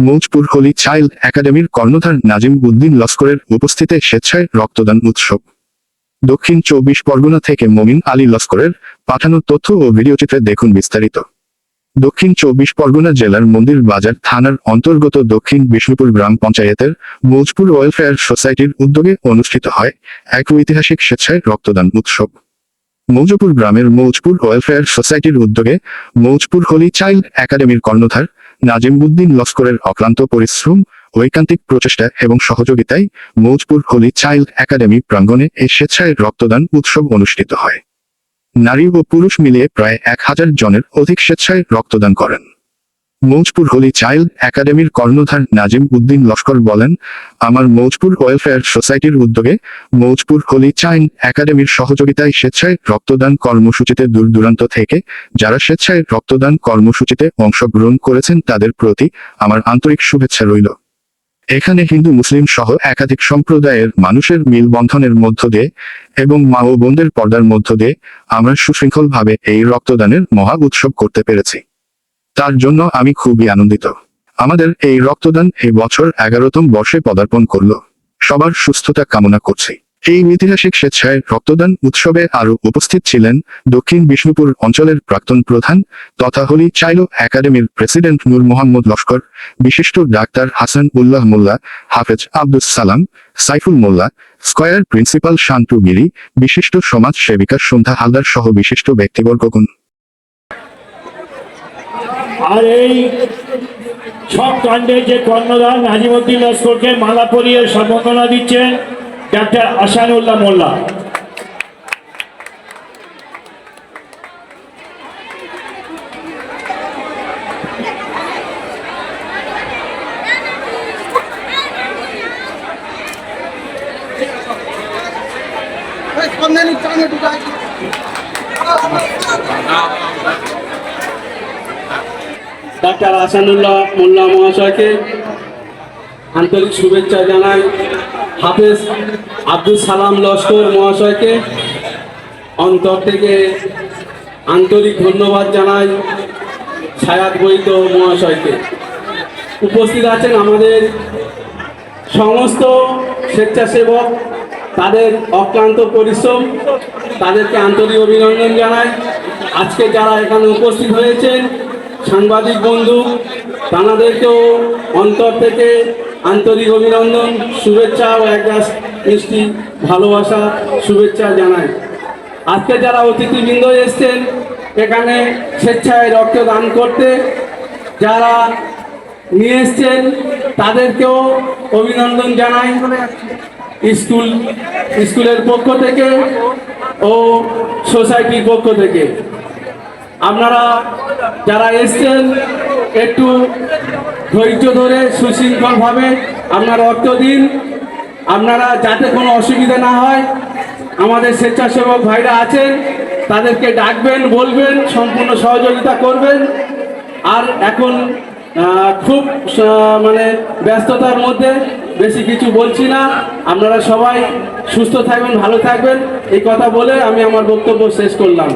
Maujpur Holi child একাডেমির কর্ণধার নাজিম উদ্দিন লস্করের উপস্থিতে স্বেচ্ছায় রক্তদান উৎসব। দক্ষিণ চব্বিশ পরগনা থেকে মমিন আলী লস্করের পাঠানো তথ্য ও ভিডিওচিত্রে দেখুন বিস্তারিত। দক্ষিণ চব্বিশ পরগনা জেলার মন্দির বাজার থানার অন্তর্গত দক্ষিণ বিষ্ণুপুর গ্রাম পঞ্চায়েতের মৌজপুর ওয়েলফেয়ার সোসাইটির উদ্যোগে অনুষ্ঠিত হয় এক ঐতিহাসিক স্বেচ্ছায় রক্তদান উৎসব। মৌজপুর গ্রামের মৌজপুর ওয়েলফেয়ার সোসাইটির উদ্যোগে মৌজপুর হোলি চাইল্ড একাডেমির কর্ণধার নাজিমউদ্দিন লস্করের অক্লান্ত পরিশ্রম, ঐকান্তিক প্রচেষ্টা এবং সহযোগিতায় মৌজপুর হোলি চাইল্ড একাডেমি প্রাঙ্গণে এই স্বেচ্ছায় রক্তদান উৎসব অনুষ্ঠিত হয়। নারী ও পুরুষ মিলিয়ে প্রায় এক হাজার জনের অধিক স্বেচ্ছায় রক্তদান করেন। মৌজপুর হোলি চাইল্ড একাডেমির কর্ণধার নাজিম উদ্দিন লস্কর বলেন, আমার মৌজপুর ওয়েলফেয়ার সোসাইটির উদ্যোগে মৌজপুর হোলি চাইল্ড একাডেমির সহযোগিতায় স্বেচ্ছায় রক্তদান কর্মসূচিতে দূর দূরান্ত থেকে যারা স্বেচ্ছায় রক্তদান কর্মসূচিতে অংশগ্রহণ করেছেন তাদের প্রতি আমার আন্তরিক শুভেচ্ছা রইল। এখানে হিন্দু, মুসলিম সহ একাধিক সম্প্রদায়ের মানুষের মিলবন্ধনের মধ্য দিয়ে এবং মা ও বোনদের পর্দার মধ্য দিয়ে আমরা সুশৃঙ্খলভাবে এই রক্তদানের মহা উৎসব করতে পেরেছি। তার জন্য আমি খুবই আনন্দিত। আমাদের এই রক্তদান এই বছর এগারোতম বর্ষে পদার্পণ করল। সবার সুস্থতা কামনা করছি। এই ঐতিহাসিক স্বেচ্ছায় রক্তদান উৎসবে আরও উপস্থিত ছিলেন দক্ষিণ বিষ্ণুপুর অঞ্চলের প্রাক্তন প্রধান তথা হলি চাইলো একাডেমির প্রেসিডেন্ট নূর মোহাম্মদ লস্কর, বিশিষ্ট ডাক্তার হাসান উল্লাহ মোল্লা, হাফেজ আব্দুস সালাম, সাইফুল মোল্লা, স্কয়ার প্রিন্সিপাল শান্তু গিরি, বিশিষ্ট সমাজ সেবিকা সন্ধ্যা হালদার সহ বিশিষ্ট ব্যক্তিবর্গগণ। আর এই সব কাণ্ডে যে কর্ণধার নাজিমুদ্দিন লস্করকে মালা পরিয়ে সম্বর্ধনা দিচ্ছেন ডাক্তার আসানুল্লাহ মোল্লা। ঢুকাই। ডাক্তার আসানুল্লাহ মোল্লা মহাশয়কে আন্তরিক শুভেচ্ছা জানাই। হাফেজ আব্দুল সালাম লস্কর মহাশয়কে অন্তর থেকে আন্তরিক ধন্যবাদ জানাই ছায়াত বৈদ্য মহাশয়কে। উপস্থিত আছেন আমাদের সমস্ত স্বেচ্ছাসেবক, তাদের অক্লান্ত পরিশ্রম, তাদেরকে আন্তরিক অভিনন্দন জানাই। আজকে যারা এখানে উপস্থিত হয়েছেন সাংবাদিক বন্ধু তাদেরকেও অন্তর থেকে আন্তরিক অভিনন্দন, শুভেচ্ছা ও এক গাছ মিষ্টি ভালোবাসা, শুভেচ্ছা জানাই। আজকে যারা অতিথিবৃন্দ এসছেন, এখানে স্বেচ্ছায় রক্তদান করতে, যারা নিয়ে এসছেন, তাদেরকেও অভিনন্দন জানাই। স্কুল, স্কুলের পক্ষ থেকে ও সোসাইটির পক্ষ থেকে। আপনারা যারা এসছেন, একটু ধৈর্য ধরে সুশৃঙ্খলভাবে আপনার অর্থ দিন। আপনারা যাতে কোনো অসুবিধা না হয়, আমাদের স্বেচ্ছাসেবক ভাইরা আছেন, তাদেরকে ডাকবেন, বলবেন, সম্পূর্ণ সহযোগিতা করবেন। আর এখন খুব মানে ব্যস্ততার মধ্যে বেশি কিছু বলছি না। আপনারা সবাই সুস্থ থাকবেন, ভালো থাকবেন। এই কথা বলে আমি আমার বক্তব্য শেষ করলাম।